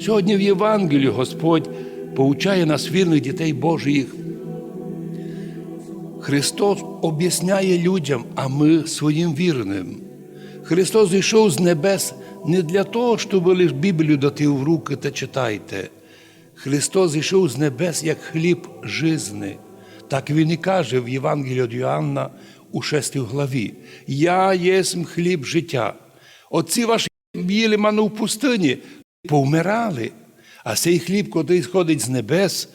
Сьогодні в Євангелії Господь поучає нас вірних дітей Божих. Христос об'ясняє людям, а ми своїм вірним. Христос зійшов з небес не для того, щоб лише Біблію дати в руки та читайте. Христос зійшов з небес як хліб жизни. Так Він і каже в Євангелії від Йоанна у 6 главі: Я єсмь хліб життя. Отці ваші їли ману в пустині, повмирали. А цей хліб, котрий сходить з небес,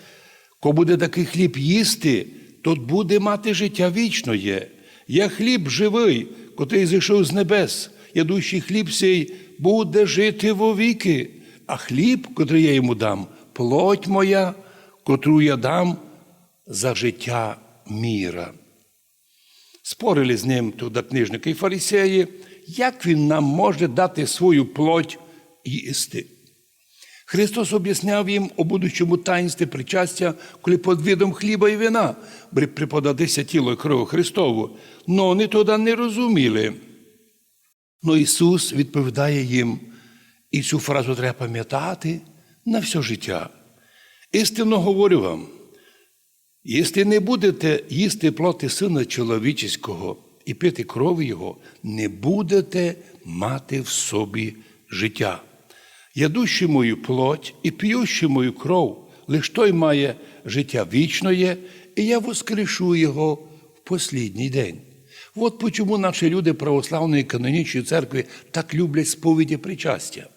ко буде такий хліб їсти, то буде мати життя вічне. Я хліб живий, котрий зійшов з небес, ядущий хліб сей буде жити вовіки, а хліб, котрий я йому дам, плоть моя, котру я дам за життя міра. Спорили з ним туди книжники і фарисеї, як він нам може дати свою плоть їсти. Христос об'ясняв їм у будучому таїнстві причастя, коли під видом хліба і вина приподатися тіло і кров Христову. Но вони тоді не розуміли. Но Ісус відповідає їм, і цю фразу треба пам'ятати на все життя. Істинно говорю вам, якщо не будете їсти плоти Сина чоловічого і пити кров Його, не будете мати в собі життя. Ядущий мою плоть і п'ющий мою кров, лиш той має життя вічне, і я воскрешу його в послідній день. От чому наші люди православної канонічної церкви так люблять сповіді причастя.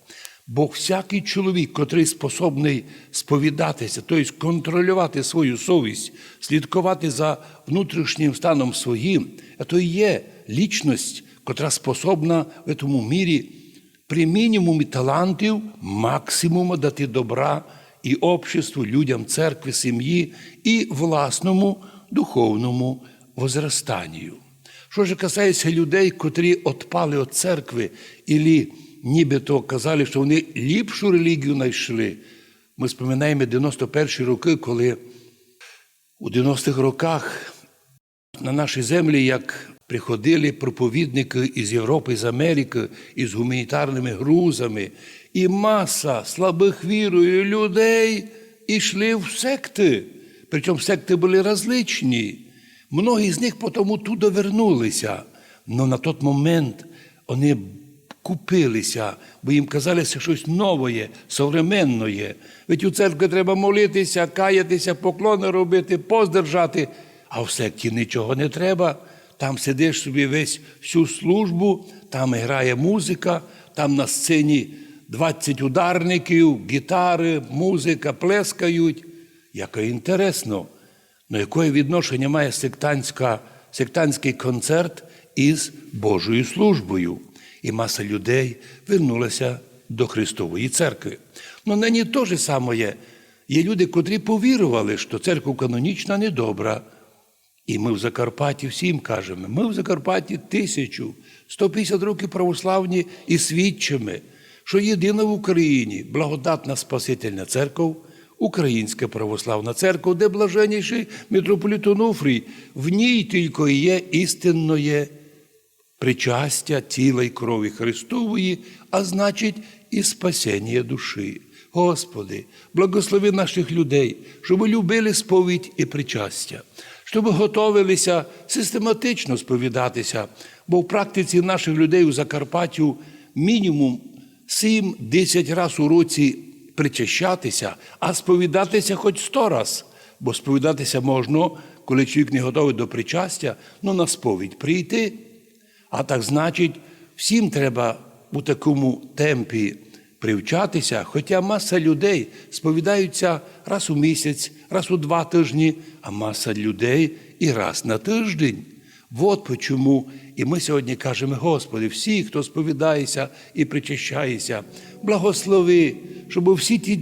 Бо всякий чоловік, котрий способний сповідатися, тобто контролювати свою совість, слідкувати за внутрішнім станом своїм, то і є лічність, котра способна в цьому мірі при мінімумі талантів максимум дати добра і обществу, людям церкви, сім'ї і власному духовному возрастанню. Що ж касається людей, котрі відпали від церкви, і нібито казали, що вони ліпшу релігію знайшли. Ми споминаємо 91-ті роки, коли у 90-х роках на наші землі, як приходили проповідники із Європи, з Америки, із гуманітарними грузами, і маса слабих вірою людей йшли в секти. Причому секти були различні. Многі з них потім туди вернулися. Но на той момент вони купилися, бо їм казалося щось нове, современне. Ведь у церкві треба молитися, каятися, поклони робити, поздержати, а в секті нічого не треба. Там сидиш собі весь всю службу, там грає музика, там на сцені 20 ударників, гітари, музика, плескають. Яке інтересно, ну яке відношення має сектантська, сектантський концерт із Божою службою? І маса людей вернулася до Христової церкви. Ну нині те ж саме є. Є люди, котрі повірували, що церква канонічна недобра. І ми в Закарпатті всім кажемо, ми в Закарпатті тисячу, 150 років православні і свідчимо, що єдина в Україні благодатна Спасительна церква, Українська православна церква, де блаженніший митрополіт Онуфрій, в ній тільки є істинне причастя тіла й крові Христової, а значить, і спасення душі. Господи, благослови наших людей, щоб любили сповідь і причастя щоб готовилися систематично сповідатися, бо в практиці наших людей у Закарпаттю мінімум 7-10 разів у році причащатися, а сповідатися хоч 100 раз. Бо сповідатися можна, коли чоловік не готовий до причастя, ну на сповідь прийти. А так значить, всім треба у такому темпі привчатися, хоча маса людей сповідаються раз у місяць, раз у два тижні, а маса людей і раз на тиждень. От чому і ми сьогодні кажемо, Господи, всі, хто сповідається і причащається, благослови, щоб всі ті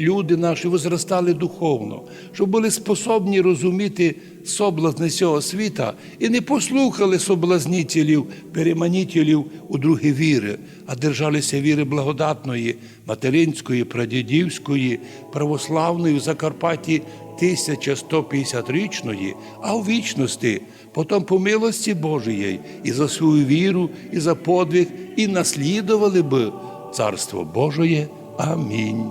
люди наші возростали духовно, щоб були способні розуміти соблазни цього світа і не послухали соблазнителів, переманителів у другі віри, а держалися віри благодатної, материнської, прадідівської, православної в Закарпатті 1150-річної, а у вічності, потім по милості Божої, і за свою віру, і за подвиг, і наслідували би Царство Божоє Амінь.